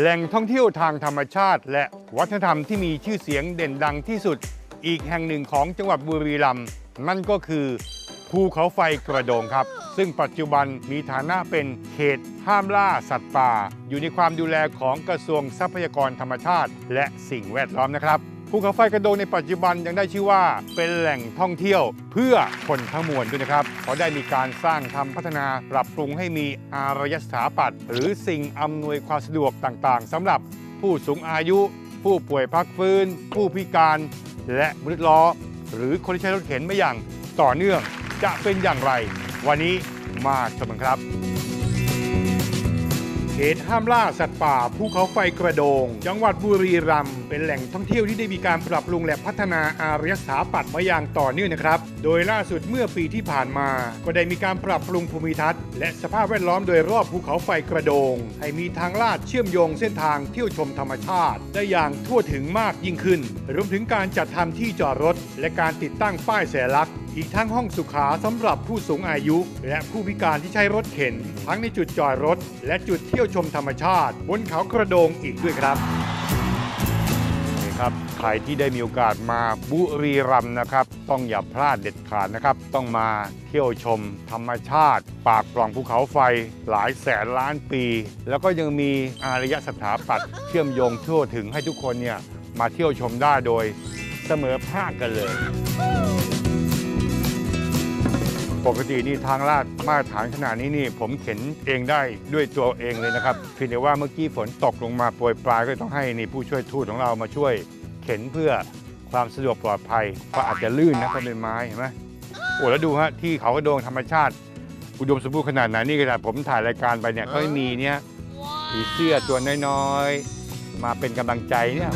แหล่งท่องเที่ยวทางธรรมชาติ และวัฒนธรรมที่มีชื่อเสียงเด่นดังที่สุด อีกแห่งหนึ่งของจังหวัดบุรีรัมย์นั่นก็คือภูเขาไฟกระโดงครับ ซึ่งปัจจุบันมีฐานะเป็นเขตห้ามล่าสัตว์ป่า อยู่ในความดูแลของกระทรวงทรัพยากรธรรมชาติ และสิ่งแวดล้อมนะครับ ภูเขาไฟกระโดงในปัจจุบันยังได้ชื่อว่าเป็นแหล่งท่องเที่ยวเพื่อคนทั้งมวลด้วยนะครับเพราะได้มีการสร้างทำพัฒนาปรับปรุงให้มีอารยสถาปัตย์หรือสิ่งอำนวยความสะดวกต่างๆสำหรับผู้สูงอายุ ผู้ป่วยพักฟื้น ผู้พิการ และมนุษย์ล้อ หรือคนที่ใช้รถเข็นไม่อย่างต่อเนื่องจะเป็นอย่างไร วันนี้มาชมกันครับเขตห้ามล่าสัตว์ป่าภูเขาไฟกระโดง จังหวัดบุรีรัมย์ เป็นแหล่งท่องเที่ยวที่ได้มีการปรับปรุงและพัฒนาอารยสถาปัตย์มาอย่างต่อเนื่องนะครับ โดยล่าสุดเมื่อปีที่ผ่านมา ก็ได้มีการปรับปรุงภูมิทัศน์และสภาพแวดล้อมโดยรอบภูเขาไฟกระโดง ให้มีทางลาดเชื่อมโยงเส้นทางเที่ยวชมธรรมชาติ ได้อย่างทั่วถึงมากยิ่งขึ้น รวมถึงการจัดทำที่จอดรถ และการติดตั้งป้ายแสลักษณ์อีกทั้งห้องสุขาสำหรับผู้สูงอายุ และผู้พิการที่ใช้รถเข็น ทั้งในจุดจอดรถ และจุดเที่ยวชมธรรมชาติ บนเขากระโดงอีกด้วยครับ ครับ ใครที่ได้มีโอกาสมาบุรีรัมย์นะครับ ต้องอย่าพลาดเด็ดขาดนะครับ ต้องมาเที่ยวชมธรรมชาติ ปากปล่องภูเขาไฟหลายแสนล้านปี แล้วก็ยังมีอารยสถาปัตย์เชื่อมโยงทั่วถึงให้ทุกคนเนี่ยมาเที่ยวชมได้โดยเสมอภาคกันเลย ปกตินี่ทางลาดมาตรฐานขนาดนี้นี่ผมเข็นเองได้ด้วยตัวเองเลยนะครับเพียงแต่ว่าเมื่อกี้ฝนตกลงมาโปรยปลายก็ต้องให้นี่ผู้ช่วยทูตของเรามาช่วยเข็นเพื่อความสะดวกปลอดภัยเพราะอาจจะลื่นนะเพราะเป็นไม้เห็นไหมโอ้แล้วดูฮะที่เขากระโดงธรรมชาติ อุดมสมบูรณ์ขนาดไหนนี่ขนาดผมถ่ายรายการไปเนี่ยก็ม่มีเนี่ยผีเสื้อตัวน้อยๆมาเป็นกำลังใจเนี่ย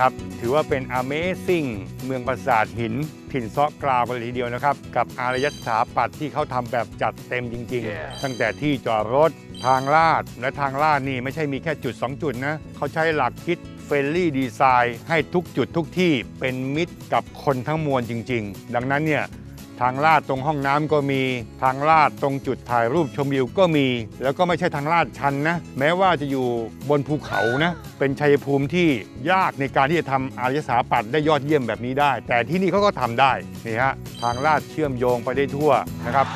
ครับ ถือว่าเป็น Amazing เมืองปราสาทหิน ถิ่นเซาะกราวกันเลยทีเดียวนะครับ กับอารยสถาปัตย์ที่เขาทำแบบจัดเต็มจริง ๆ ตั้งแต่ที่จอดรถทางลาด และทางลาดนี่ไม่ใช่มีแค่จุด 2 จุดนะ เขาใช้หลักคิดเฟรนลี่ดีไซน์ให้ทุกจุดทุกที่เป็นมิตรกับคนทั้งมวลจริง ๆ ดังนั้นเนี่ย ทางลาดตรงห้องน้ำก็มี ทางลาดตรงจุดถ่ายรูปชมวิวก็มี แล้วก็ไม่ใช่ทางลาดชันนะ แม้ว่าจะอยู่บนภูเขานะ เป็นชัยภูมิที่ยากในการที่จะทำอารยสาปัตได้ยอดเยี่ยมแบบนี้ได้ แต่ที่นี่เขาก็ทำได้ นี่ฮะ ทางลาดเชื่อมโยงไปได้ทั่วนะครับ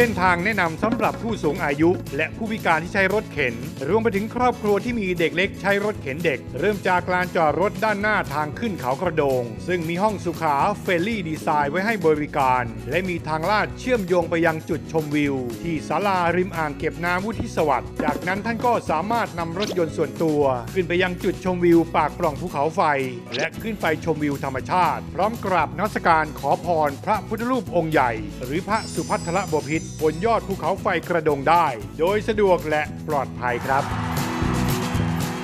เส้นทางแนะนำสำหรับผู้สูงอายุ และผู้พิการที่ใช้รถเข็นรวมไปถึงครอบครัวที่มีเด็กเล็กใช้รถเข็นเด็ก เริ่มจากลานจอดรถด้านหน้าทางขึ้นเขากระโดง ซึ่งมีห้องสุขาเฟรนลี่ดีไซน์ไว้ให้บริการ และมีทางลาดเชื่อมโยงไปยังจุดชมวิว ที่ศาลาริมอ่างเก็บน้ำวุฒิสวัสดิ์จากนั้นท่านก็สามารถนำรถยนต์ส่วนตัว ขึ้นไปยังจุดชมวิวปากปล่องภูเขาไฟ และขึ้นไปชมวิวธรรมชาติ พร้อมกราบนมัสการขอพรพระพุทธรูปองค์ใหญ่ หรือพระสุพัทธระบพิตรบนยอดภูเขาไฟกระโดงได้ โดยสะดวกและปลอดภัยครับ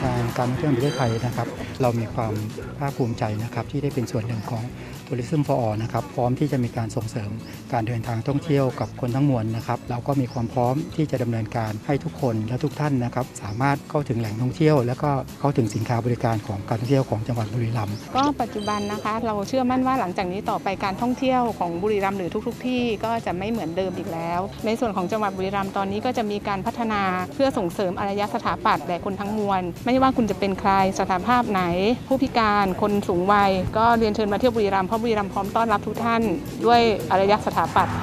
ทางการท่องเที่ยวแห่งประเทศไทยนะครับ เรามีความภาคภูมิใจนะครับที่ได้เป็นส่วนหนึ่งของ Tourism for All นะครับพร้อมที่จะมีการส่งเสริมการเดินทางท่องเที่ยวกับคนทั้งมวลนะครับเราก็มีความพร้อมที่จะดำเนินการให้ทุกคนและทุกท่านนะครับสามารถเข้าถึงแหล่งท่องเที่ยว แล้วก็เข้าถึงสินค้าบริการของการท่องเที่ยวของจังหวัดบุรีรัมย์ก็ปัจจุบันนะคะ เราเชื่อมั่นว่าหลังจากนี้ต่อไปการท่องเที่ยวของบุรีรัมย์หรือทุก ๆ ที่ก็จะไม่เหมือนเดิมอีกแล้ว ในส่วนของจังหวัดบุรีรัมย์ตอนนี้ก็จะมีการพัฒนาเพื่อส่งเสริมอารยสถาปัตย์แด่คนทั้งมวลไม่ว่าคุณจะเป็นใครสถานภาพไหน ผู้พิการคนสูงวัย ก็เรียนเชิญมาเที่ยวบุรีรัมย์เพราะบุรีรัมย์พร้อมต้อนรับทุกท่าน ด้วยอารยสถาปัตย์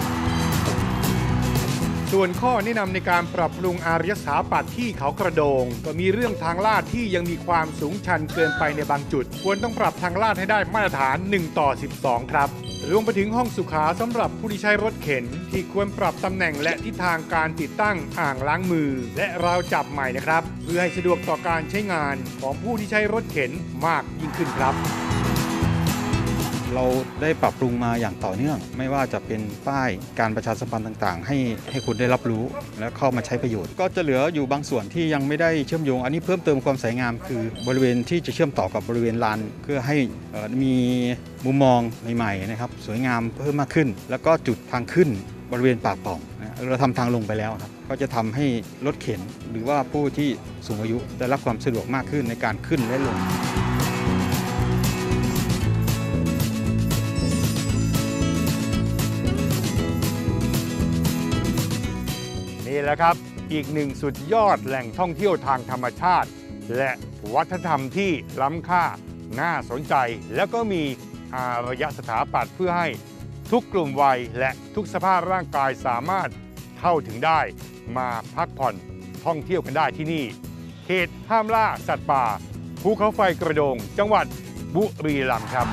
ส่วนข้อแนะนำในการปรับปรุงอารยสถาปัตย์ที่เขากระโดง ก็มีเรื่องทางลาดที่ยังมีความสูงชันเกินไปในบางจุด ควรต้องปรับทางลาดให้ได้มาตรฐาน 1 ต่อ 12 ครับ รวมไปถึงห้องสุขาสำหรับผู้ที่ใช้รถเข็น ที่ควรปรับตำแหน่งและทิศทางการติดตั้งอ่างล้างมือ และราวจับใหม่นะครับ เพื่อให้สะดวกต่อการใช้งานของผู้ที่ใช้รถเข็นมากยิ่งขึ้นครับ เราได้ปรับปรุงมาอย่างต่อเนื่อง ไม่ว่าจะเป็นป้ายการประชาสัมพันธ์ต่าง ๆ ให้ให้คุณได้รับรู้และเข้ามาใช้ประโยชน์ ก็จะเหลืออยู่บางส่วนที่ยังไม่ได้เชื่อมโยง อันนี้เพิ่มเติมความสวยงาม คือบริเวณที่จะเชื่อมต่อกับบริเวณลานเพื่อให้มีมุมมองใหม่ๆนะครับสวยงามเพิ่มมากขึ้น แล้วก็จุดทางขึ้นบริเวณปากป่องเราทำทางลงไปแล้วครับก็จะทำให้รถเข็นหรือว่าผู้ที่สูงอายุได้รับความสะดวกมากขึ้นในการขึ้นและลง นี่แหละครับ อีกหนึ่งสุดยอดแหล่งท่องเที่ยวทางธรรมชาติ และวัฒนธรรมที่ล้ำค่าน่าสนใจ แล้วก็มีอารยสถาปัตย์เพื่อให้ทุกกลุ่มวัยและทุกสภาพร่างกายสามารถเข้าถึงได้ มาพักผ่อนท่องเที่ยวกันได้ที่นี่เขตห้ามล่าสัตว์ป่าภูเขาไฟกระโดง จังหวัดบุรีรัมย์ครับ